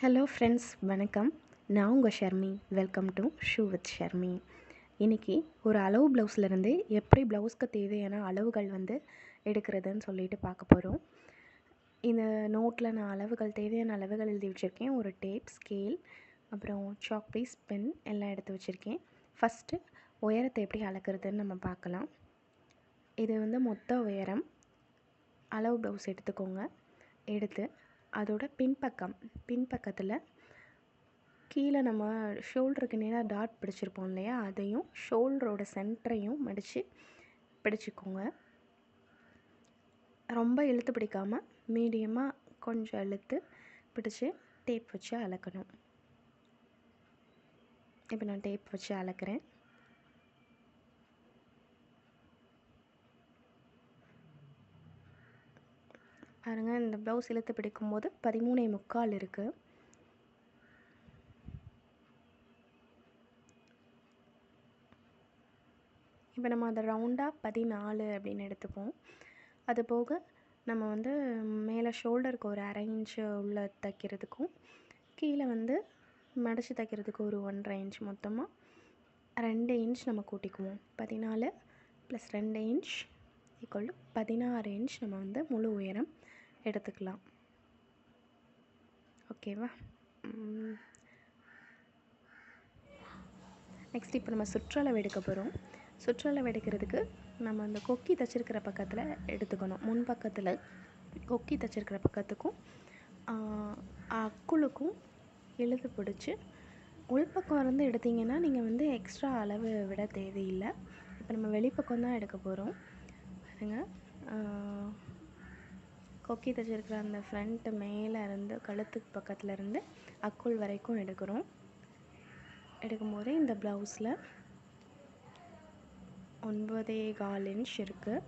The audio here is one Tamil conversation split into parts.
ஹலோ ஃப்ரெண்ட்ஸ் வணக்கம். நான் உங்கள் Sharmi. Welcome to show with Sharmi இன்றைக்கி ஒரு அளவு ப்ளவுஸ்லேருந்து எப்படி ப்ளவுஸ்க்கு தேவையான அளவுகள் வந்து எடுக்கிறதுன்னு சொல்லிட்டு பார்க்க போகிறோம் இந்த நோட்டில் நான் அளவுகள் தேவையான அளவுகள் எழுதி வச்சுருக்கேன். ஒரு டேப் ஸ்கேல் அப்புறம் சாக் பீஸ் பென் எல்லாம் எடுத்து வச்சுருக்கேன். ஃபஸ்ட்டு உயரத்தை எப்படி அளக்கிறதுன்னு நம்ம பார்க்கலாம். இது வந்து மொத்த உயரம். அளவு ப்ளவுஸ் எடுத்துக்கோங்க. எடுத்து அதோட பின்பக்கம் பின்பக்கத்தில் கீழே நம்ம ஷோல்டருக்கு நேராக டாட் பிடிச்சிருப்போம் இல்லையா? அதையும் ஷோல்டரோட சென்டரையும் மடித்து பிடிச்சிக்கோங்க. ரொம்ப இழுத்து பிடிக்காமல் மீடியமாக கொஞ்சம் இழுத்து பிடிச்சி டேப் வச்சு அளக்கணும் இப்போ நான் டேப் வச்சு அளக்கிறேன் பாருங்கள் இந்த ப்ளவுஸ் இழுத்து பிடிக்கும் போது பதிமூணே முக்கால் இருக்குது இப்போ நம்ம அதை ரவுண்டாக பதினாலு அப்படின்னு எடுத்துப்போம். அது போக நம்ம வந்து மேலே ஷோல்டருக்கு ஒரு அரை இன்ச்சு உள்ள தைக்கிறதுக்கும் கீழே வந்து மடித்து தைக்கிறதுக்கு ஒரு ஒன்றரை இன்ச் மொத்தமாக ரெண்டு இன்ச் நம்ம கூட்டிக்குவோம். பதினாலு ப்ளஸ் ரெண்டு இன்ச் ஈக்குவல் டு பதினாறு இன்ச் நம்ம வந்து முழு உயரம் எடுத்துக்கலாம். ஓகேவா நெக்ஸ்ட் இப்போ நம்ம சுற்றளவு எடுக்க போகிறோம் சுற்றளவு எடுக்கிறதுக்கு நம்ம அந்த கொக்கி தைச்சிருக்கிற பக்கத்தில் எடுத்துக்கணும். முன் பக்கத்தில் கொக்கி தைச்சிருக்கிற பக்கத்துக்கும் அக்குளுக்கும் எழுது பிடிச்சி உள்பக்கம் இருந்து எடுத்திங்கன்னா நீங்கள் வந்து எக்ஸ்ட்ரா அளவு விட தேவையில்லை. இப்போ நம்ம வெளிப்பக்கம் தான் எடுக்க போகிறோம் பாருங்கள் கொக்கி தைச்சிருக்கிற அந்த ஃப்ரண்ட்டு மேலே இருந்து கழுத்துக்கு பக்கத்தில் இருந்து அக்குள் வரைக்கும் எடுக்கிறோம். எடுக்கும்போது இந்த ப்ளவுஸில் ஒன்பதே கால் இன்ச் இருக்குது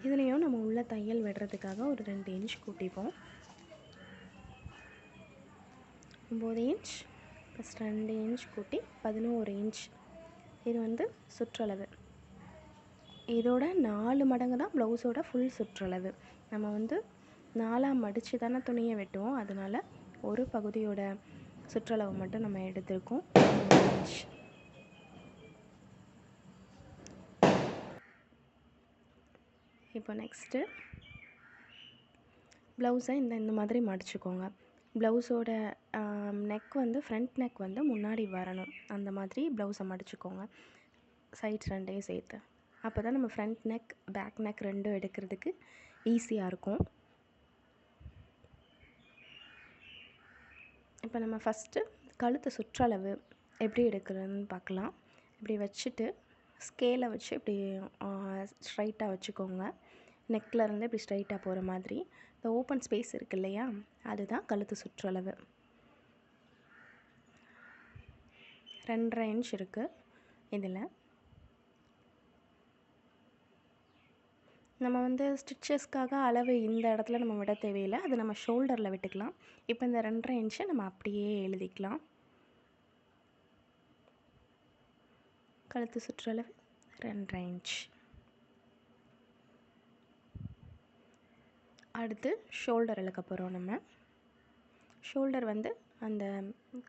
இதுலேயும் நம்ம உள்ள தையல் விடுறதுக்காக ஒரு ரெண்டு இன்ச் கூட்டிப்போம். ஒம்பது இன்ச் ப்ளஸ் ரெண்டு இன்ச் கூட்டி பதினோரு இன்ச் இது வந்து சுற்றளவு. இதோட நாலு மடங்கு தான் ப்ளவுஸோட ஃபுல் சுற்றளவு. நம்ம வந்து நாலாக மடித்து தானே துணியை வெட்டுவோம். அதனால் ஒரு பகுதியோட சுற்றளவு மட்டும் நம்ம எடுத்திருக்கோம். இப்போ நெக்ஸ்ட்டு ப்ளவுஸை இந்த இந்த மாதிரி மடிச்சுக்கோங்க. ப்ளவுஸோட நெக் வந்து ஃப்ரண்ட் நெக் வந்து முன்னாடி வரணும். அந்த மாதிரி ப்ளவுஸை மடிச்சுக்கோங்க. சைட்ஸ் ரெண்டையும் சேர்த்து. அப்போ தான் நம்ம ஃப்ரண்ட் நெக் பேக் நெக் ரெண்டும் எடுக்கிறதுக்கு ஈஸியாக இருக்கும். இப்போ நம்ம ஃபஸ்ட்டு கழுத்து சுற்றளவு எப்படி எடுக்கிறதுன்னு பார்க்கலாம். இப்படி வச்சுட்டு ஸ்கேலை வச்சு இப்படி ஸ்ட்ரைட்டாக வச்சுக்கோங்க. நெக்கில் இருந்து இப்படி ஸ்ட்ரைட்டாக போகிற மாதிரி. இந்த ஓப்பன் ஸ்பேஸ் இருக்கு இல்லையா? அதுதான் கழுத்து சுற்றளவு. ரெண்டரை இன்ச் இருக்குது இதில். நம்ம வந்து ஸ்டிச்சஸ்க்காக அளவு இந்த இடத்துல நம்ம விட தேவையில்லை. அது நம்ம ஷோல்டரில் விட்டுக்கலாம். இப்போ இந்த ரெண்டரை இன்ச்சை நம்ம அப்படியே எழுதிக்கலாம். கழுத்து சுற்றளவு ரெண்டரை இன்ச் அடுத்து ஷோல்டர் இழுக்க போகிறோம் நம்ம. ஷோல்டர் வந்து அந்த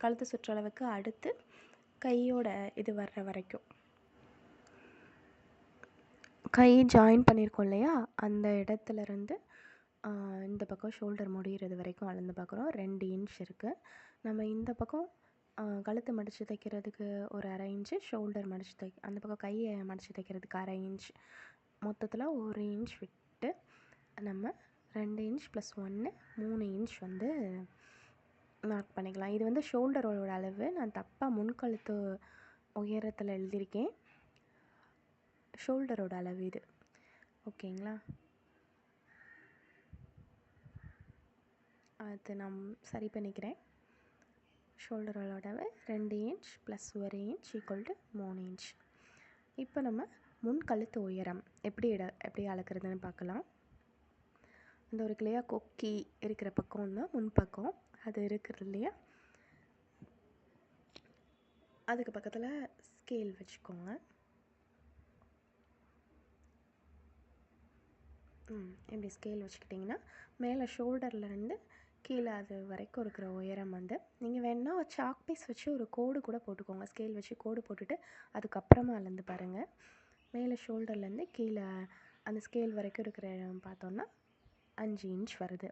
கழுத்து சுற்றளவுக்கு அடுத்து கையோட இது வர்ற வரைக்கும். கை ஜாயின் பண்ணியிருக்கோம் இல்லையா? அந்த இடத்துலருந்து இந்த பக்கம் ஷோல்டர் முடிகிறது வரைக்கும் அளந்து பார்க்குறோம் ரெண்டு இன்ச் இருக்குது நம்ம இந்த பக்கம் கழுத்து மடித்து தைக்கிறதுக்கு ஒரு அரை இன்ச்சு ஷோல்டர் மடித்து தை அந்த பக்கம் கையை மடித்து தைக்கிறதுக்கு அரை இன்ச் மொத்தத்தில் ஒரு இன்ச் விட்டு நம்ம ரெண்டு இன்ச் ப்ளஸ் ஒன்று மூணு இன்ச் வந்து மார்க் பண்ணிக்கலாம். இது வந்து ஷோல்டரோட அளவு. நான் தப்பாக முன்கழுத்து உயரத்தில் எழுதியிருக்கேன். ஷோல்டரோட அளவு இது. ஓகேங்களா? அது நான் சரி பண்ணிக்கிறேன். ஷோல்டரோட அளவு ரெண்டு இன்ச் ப்ளஸ் ஒரு இன்ச் ஈக்குவல் டு மூணு இன்ச் இப்போ நம்ம முன் கழுத்து உயரம் எப்படி இட எப்படி அளக்குறதுன்னு பார்க்கலாம். அந்த ஒரு கிளியாக கொக்கி இருக்கிற பக்கம் தான் பக்கம். அது இருக்கிறது இல்லையா? அதுக்கு பக்கத்தில் ஸ்கேல் வச்சுக்கோங்க. இப்படி ஸ்கேல் வச்சுக்கிட்டிங்கன்னா மேலே ஷோல்டர்லேருந்து கீழே அது வரைக்கும் இருக்கிற உயரம் வந்து நீங்கள் வேணால் சாக் பீஸ் வச்சு ஒரு கோடு கூட போட்டுக்கோங்க. ஸ்கேல் வச்சு கோடு போட்டுட்டு அதுக்கப்புறமா அளந்து பாருங்கள் மேலே ஷோல்டர்லேருந்து கீழே அந்த ஸ்கேல் வரைக்கும் இருக்கிற இடம் பார்த்தோன்னா அஞ்சு இன்ச் வருது.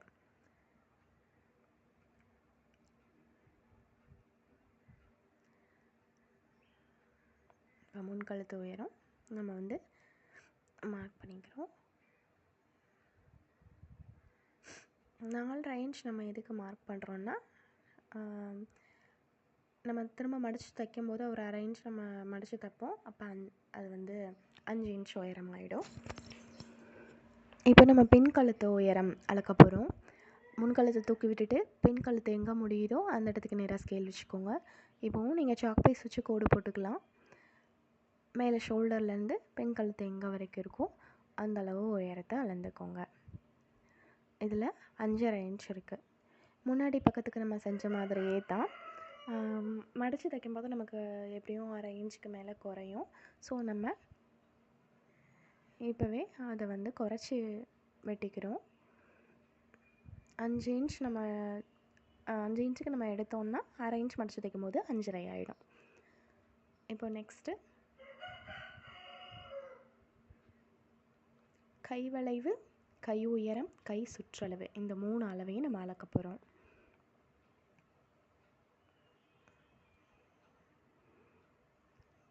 இப்போ முன்கழுத்து உயரம் நம்ம வந்து மார்க் பண்ணிக்கிறோம். நாலு ரேஞ்ச் நம்ம எதுக்கு மார்க் பண்ணுறோன்னா நம்ம திரும்ப மடித்து தைக்கும் போது ஒரு அரை இன்ச் நம்ம மடித்து தைப்போம். அப்போ அந் அது வந்து அஞ்சு இன்ச் உயரம் ஆகிடும் இப்போ நம்ம பின் கழுத்து உயரம் அளக்க போகிறோம் முன் கழுத்தை தூக்கி விட்டுட்டு பின் கழுத்து எங்கே முடியுதோ அந்த இடத்துக்கு நேராக ஸ்கேல் வச்சுக்கோங்க. இப்போவும் நீங்கள் சாக் பீஸ் வச்சு கோடு போட்டுக்கலாம். மேலே ஷோல்டர்லேருந்து பெண் கழுத்து எங்கே வரைக்கும் இருக்கோ அந்த அளவு உயரத்தை அளந்துக்கோங்க. இதில் அஞ்சரை இன்ச் இருக்குது முன்னாடி பக்கத்துக்கு நம்ம செஞ்ச மாதிரியே தான். மடித்து தைக்கும்போது நமக்கு எப்படியும் அரை இன்ச்சுக்கு மேலே குறையும். ஸோ நம்ம இப்போவே அதை வந்து குறைச்சி வெட்டிக்கிறோம். அஞ்சு இன்ச் நம்ம அஞ்சு இன்ச்சுக்கு நம்ம எடுத்தோம்னா அரை இன்ச் மடித்து தைக்கும் போது அஞ்சரை ஆகிடும் இப்போ நெக்ஸ்ட்டு கை வளைவு கை உயரம் கை சுற்றளவு. இந்த மூணு அளவையும் நம்ம அளக்க போகிறோம்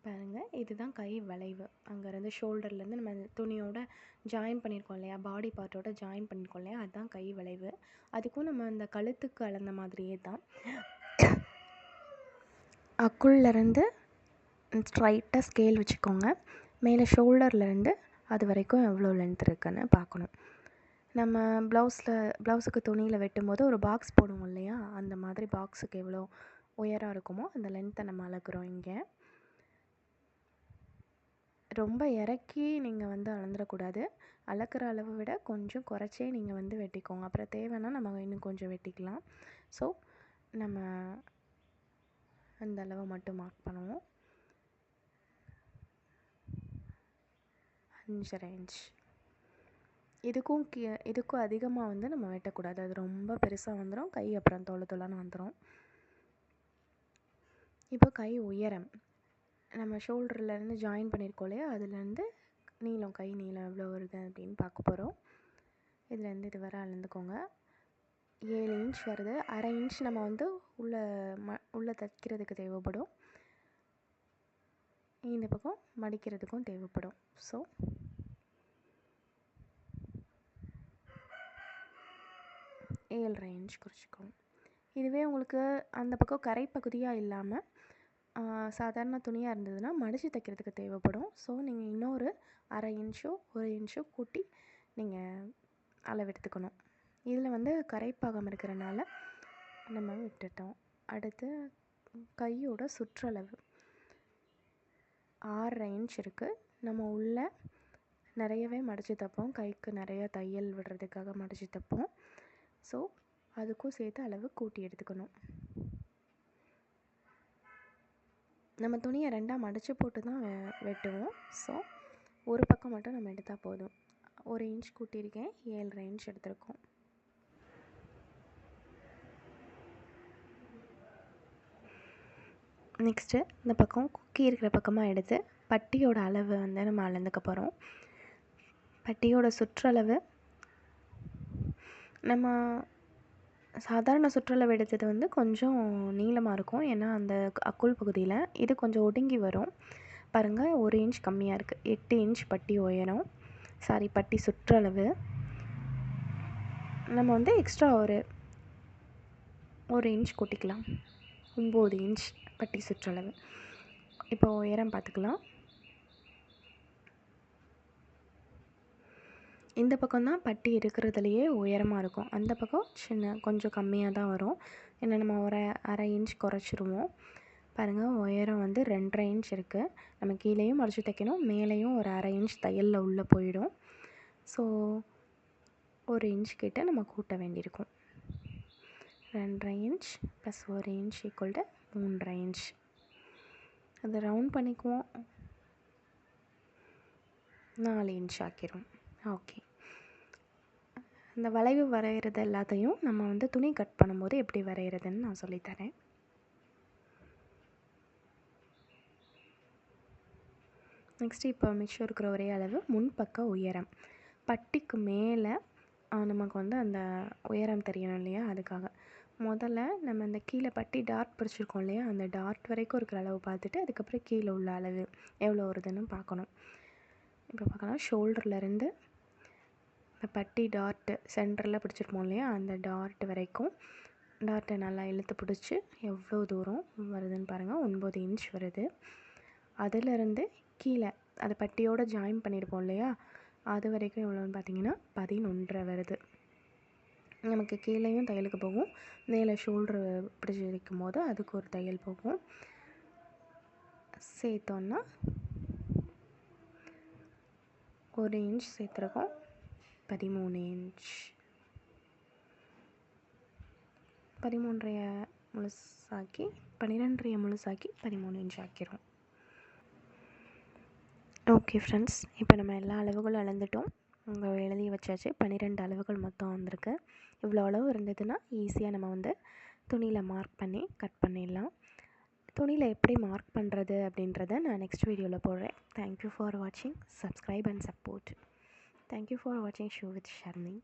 பாருங்கள் இதுதான் கை வளைவு. அங்கேருந்து ஷோல்டர்லேருந்து நம்ம துணியோட ஜாயின் பண்ணியிருக்கோம் இல்லையா? பாடி பார்ட்டோட ஜாயின் பண்ணியிருக்கோம் இல்லையா? அதுதான் கை வளைவு. அதுக்கும் நம்ம அந்த கழுத்துக்கு அளந்த மாதிரியே தான். அக்குள்லேருந்து ஸ்ட்ரைட்டாக ஸ்கேல் வச்சுக்கோங்க. மேலே ஷோல்டர்லேருந்து அது வரைக்கும் எவ்வளோ லென்த் இருக்குன்னு பார்க்கணும். நம்ம ப்ளவுஸில் ப்ளவுஸுக்கு துணியில் வெட்டும்போது ஒரு பாக்ஸ் போடுவோம் இல்லையா? அந்த மாதிரி பாக்ஸுக்கு எவ்வளோ உயரம் இருக்குமோ அந்த லென்த்தை நம்ம அளக்குறோம் இங்கே. ரொம்ப இறக்கி நீங்கள் வந்து அளந்துடக்கூடாது. அளக்கிற அளவை விட கொஞ்சம் குறைச்சே நீங்கள் வந்து வெட்டிக்கோங்க. அப்புறம் தேவைன்னா நம்ம இன்னும் கொஞ்சம் வெட்டிக்கலாம். ஸோ நம்ம அந்த அளவை மட்டும் மார்க் பண்ணுவோம். அஞ்சரை இன்ச் இதுக்கும் கீ இதுக்கும் அதிகமாக வந்து நம்ம வெட்டக்கூடாது. அது ரொம்ப பெருசாக வந்துடும் கை அப்புறம் தொலை தொலைன்னு வந்துடும் இப்போ கை உயரம். நம்ம ஷோல்டர்லேருந்து ஜாயின் பண்ணியிருக்கோம் இல்லையா? அதுலேருந்து நீளம் கை நீளம் எவ்வளோ வருது அப்படின்னு பார்க்க போகிறோம் இதுலேருந்து இது வர அளந்துக்கோங்க. ஏழு இன்ச் வருது. அரை இன்ச் நம்ம வந்து உள்ளே ம உள்ளே தைக்கிறதுக்கு தேவைப்படும். இந்த பக்கம் மடிக்கிறதுக்கும் தேவைப்படும். ஸோ ஏழரை இன்ச் குறிச்சிக்கோங்க. இதுவே உங்களுக்கு அந்த பக்கம் கரை பகுதியாக இல்லாமல் சாதாரண துணியாக இருந்ததுன்னா மடித்து தைக்கிறதுக்கு தேவைப்படும். ஸோ நீங்கள் இன்னொரு அரை இன்ச்சோ ஒரு இன்ச்சோ கூட்டி நீங்கள் அளவெடுத்துக்கணும் இதில் வந்து கரைப்பாகம் இருக்கிறனால நம்ம விட்டுட்டோம். அடுத்து கையோட சுற்றளவு. ஆறரை இன்ச் இருக்குது நம்ம உள்ள நிறையவே மடித்து தைப்போம். கைக்கு நிறைய தையல் விடுறதுக்காக மடித்து தைப்போம். ஸோ அதுக்கும் சேர்த்து அளவு கூட்டி எடுத்துக்கணும். நம்ம துணியை ரெண்டாக மடித்து போட்டு தான் வெ வெட்டுவோம். ஸோ ஒரு பக்கம் மட்டும் நம்ம எடுத்தால் போதும். ஒரு இன்ச் கூட்டியிருக்கேன். ஏழரை இன்ச் எடுத்திருக்கோம். நெக்ஸ்ட்டு இந்த பக்கம் குக்கி இருக்கிற பக்கமாக எடுத்து பட்டியோட அளவு வந்து நம்ம அளந்துக்க போகிறோம் பட்டியோட சுற்றளவு நம்ம சாதாரண சுற்றளவு எடுத்தது வந்து கொஞ்சம் நீளமாக இருக்கும். ஏன்னா அந்த அக்குள் பகுதியில் இது கொஞ்சம் ஒடுங்கி வரும். பாருங்கள் ஒரு இன்ச் கம்மியாக இருக்குது எட்டு இன்ச் பட்டி உயரம். சாரி பட்டி சுற்றளவு. நம்ம வந்து எக்ஸ்ட்ரா ஒரு ஒரு இன்ச் கூட்டிக்கலாம். ஒம்பது இன்ச் பட்டி சுற்றளவு. இப்போ உயரம் பார்த்துக்கலாம். இந்த பக்கம் தான் பட்டி இருக்கிறதுலையே உயரமாக இருக்கும். அந்த பக்கம் சின்ன கொஞ்சம் கம்மியாக தான் வரும். ஏன்னா நம்ம ஒரு அரை இன்ச் குறைச்சிருவோம். பாருங்கள் உயரம் வந்து ரெண்டரை இன்ச் இருக்குது நம்ம கீழேயும் மடித்து தைக்கணும் மேலேயும் ஒரு அரை இன்ச் தையலில் உள்ளே போயிடும். ஸோ ஒரு இன்ச் கிட்ட நம்ம கூட்ட வேண்டியிருக்கும். ரெண்டரை இன்ச் ப்ளஸ் ஒரு இன்ச் ஈக்குவல் டு மூன்றரை இன்ச் அதை ரவுண்ட் பண்ணிக்குவோம். நாலு இன்ச் ஆக்கிரும். ஓகே இந்த வளைவு வரைகிறது எல்லாத்தையும் நம்ம வந்து துணி கட் பண்ணும்போது எப்படி வரைகிறதுன்னு நான் சொல்லித்தரேன் நெக்ஸ்ட்டு இப்போ மிக்சர் இருக்கிற ஒரே அளவு முன்பக்க உயரம். பட்டிக்கு மேலே நமக்கு வந்து அந்த உயரம் தெரியணும் இல்லையா? அதுக்காக. முதல்ல நம்ம இந்த கீழே பட்டி டார்ட் பிடிச்சிருக்கோம் இல்லையா? அந்த டார்ட் வரைக்கும் இருக்கிற அளவு பார்த்துட்டு அதுக்கப்புறம் கீழே உள்ள அளவு எவ்வளோ வருதுன்னு பார்க்கணும். இப்போ பார்க்கலாம். ஷோல்டர்லேருந்து பட்டி டார்ட்டு சென்டரில் பிடிச்சிருப்போம் இல்லையா? அந்த டார்ட் வரைக்கும். டார்ட்டை நல்லா இழுத்து பிடிச்சி எவ்வளோ தூரம் வருதுன்னு பாருங்கள் ஒன்பது இன்ச் வருது. அதிலிருந்து கீழே அது பட்டியோடு ஜாயின் பண்ணியிருப்போம் இல்லையா? அது வரைக்கும் எவ்வளோன்னு பார்த்தீங்கன்னா பதினொன்றரை வருது. நமக்கு கீழேயும் தையலுக்கு போகும். மேலே ஷோல்டர் பிடிச்சி வைக்கும் போது அதுக்கு ஒரு தையல் போகும். சேர்த்தோன்னா ஒரு இன்ச் சேர்த்துருக்கோம். பதிமூணு இன்ச் பதிமூன்றைய முழுசாக்கி பன்னிரெண்டரைய முழுசாக்கி பதிமூணு இன்ச் ஆக்கிரும். ஓகே ஃப்ரெண்ட்ஸ் இப்போ நம்ம எல்லா அளவுகளும் அளந்துட்டோம். உங்கள் எழுதி வச்சாச்சு. பன்னிரெண்டு அளவுகள் மொத்தம் வந்திருக்கு. இவ்வளோ அளவு இருந்ததுன்னா ஈஸியாக நம்ம வந்து துணியில் மார்க் பண்ணி கட் பண்ணிடலாம். துணியில் எப்படி மார்க் பண்ணுறது அப்படின்றத நான் நெக்ஸ்ட் வீடியோவில் போடுறேன். தேங்க்யூ ஃபார் வாட்சிங் subscribe and support thank you for வாட்சிங் ஷோ வித் ஷர்மி